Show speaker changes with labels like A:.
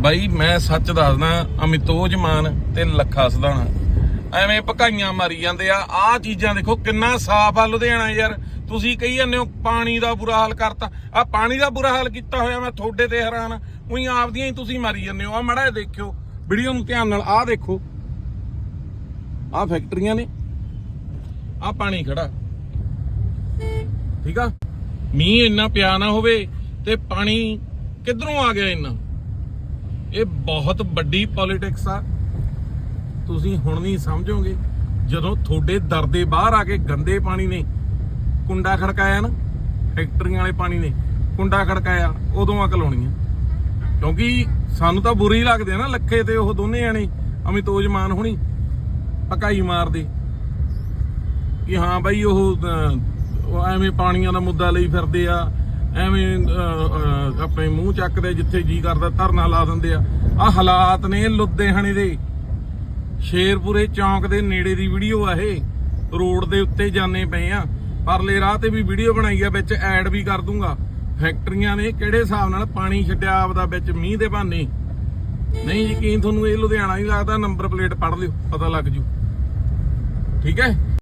A: ਬਾਈ, ਮੈਂ ਸੱਚ ਦੱਸਦਾ ਅਮਿਤੋਜ ਮਾਨ ਤੇ ਲੱਖਾ ਸਦਾਣਾ। ਐਵੇਂ ਭਕਾਈਆਂ ਮਾਰੀ ਜਾਂਦੇ ਆ। ਆਹ ਚੀਜ਼ਾਂ ਦੇਖੋ, ਕਿੰਨਾ ਸਾਫ਼ ਆ ਲੁਧਿਆਣਾ ਯਾਰ। ਤੁਸੀਂ ਕਹੀ ਜਾਂਦੇ ਹੋ, ਪਾਣੀ ਦਾ ਬੁਰਾ ਹਾਲ ਕਰਤਾ। ਆ ਪਾਣੀ ਦਾ ਬੁਰਾ ਹਾਲ ਕੀਤਾ ਹੋਇਆ, ਮੈਂ ਤੁਹਾਡੇ ਤੇ ਹੈਰਾਨ ਉਹੀ ਆਪਦੀਆਂ ਹੀ ਤੁਸੀਂ ਮਾਰੀ ਜਾਂਦੇ ਹੋ। ਆ ਮੜਾ ਦੇਖਿਓ, ਵੀਡੀਓ ਨੂੰ ਧਿਆਨ ਨਾਲ। ਆਹ ਦੇਖੋ। ਆਹ ਫੈਕਟਰੀਆਂ ਨੇ। ਆਹ ਪਾਣੀ ਖੜਾ। ਠੀਕ ਆ? ਮੀਂਹ ਇੰਨਾ ਪਿਆ ਨਾ ਹੋਵੇ ਤੇ ਪਾਣੀ ਕਿੱਧਰੋਂ ਆ ਗਿਆ ਇੰਨਾ? ਇਹ ਬਹੁਤ ਵੱਡੀ ਪੋਲਿਟਿਕਸ ਆ। ਤੁਸੀਂ ਹੁਣ ਨਹੀਂ ਸਮਝੋਗੇ, ਜਦੋਂ ਤੁਹਾਡੇ ਦਰ ਦੇ ਬਾਹਰ ਆ ਕੇ ਗੰਦੇ ਪਾਣੀ ਨੇ, ਕੁੰਡਾ ਖੜਕਾਇਆ ਨਾ, ਫੈਕਟਰੀਆਂ ਵਾਲੇ ਪਾਣੀ ਨੇ, ਕੁੰਡਾ ਖੜਕਾਇਆ, ਉਦੋਂ ਅਕਲ ਆਉਣੀ ਆ। ਕਿਉਂਕਿ ਸਾਨੂੰ ਤਾਂ ਬੁਰੀ ਲੱਗਦੇ ਆ ਨਾ, ਲੱਖੇ ਤੇ ਉਹ ਦੋਨੇ ਜਾਣੇ ਅਮਿਤੋਜ ਮਾਨ ਹੋਣੀ, ਪਕਾਈ ਮਾਰਦੇ। ਕਿ ਹਾਂ ਬਾਈ ਉਹ ਐਵੇਂ ਪਾਣੀਆਂ ਦਾ ਮੁੱਦਾ ਲਈ ਫਿਰਦੇ ਆ ਐਵੇਂ ਆਪਣੇ ਮੂੰਹ ਚੱਕਦੇ ਜਿੱਥੇ ਜੀ ਕਰਦਾ, ਧਰਨਾ ਲਾ ਦਿੰਦੇ ਆ। ਆ ਹਾਲਾਤ ਨੇ ਲੁਧਿਆਣੇ ਦੇ। ਸ਼ੇਰਪੁਰੇ ਚੌਂਕ ਦੇ ਨੇੜੇ ਦੀ ਵੀਡੀਓ ਆ ਇਹ। ਰੋਡ ਦੇ ਉੱਤੇ ਜਾਣੇ ਪਏ ਆ। ਪਰਲੇ ਰਾਹ ਤੇ ਵੀ ਵੀਡੀਓ ਬਣਾਈ ਆ, ਵਿੱਚ ਐਡ ਵੀ ਕਰ ਦੂੰਗਾ। ਫੈਕਟਰੀਆਂ ਨੇ ਕਿਹੜੇ ਹਿਸਾਬ ਨਾਲ ਪਾਣੀ ਛੱਡਿਆ ਆਪਦਾ ਵਿੱਚ ਮੀਂਹ ਦੇ ਬਹਾਨੇ? ਨਹੀਂ ਯਕੀਨ ਤੁਹਾਨੂੰ ਇਹ ਲੁਧਿਆਣਾ ਹੀ ਲੱਗਦਾ, ਨੰਬਰ ਪਲੇਟ ਪੜ ਲਿਓ, ਪਤਾ ਲੱਗ ਜੂ। ਠੀਕ ਹੈ?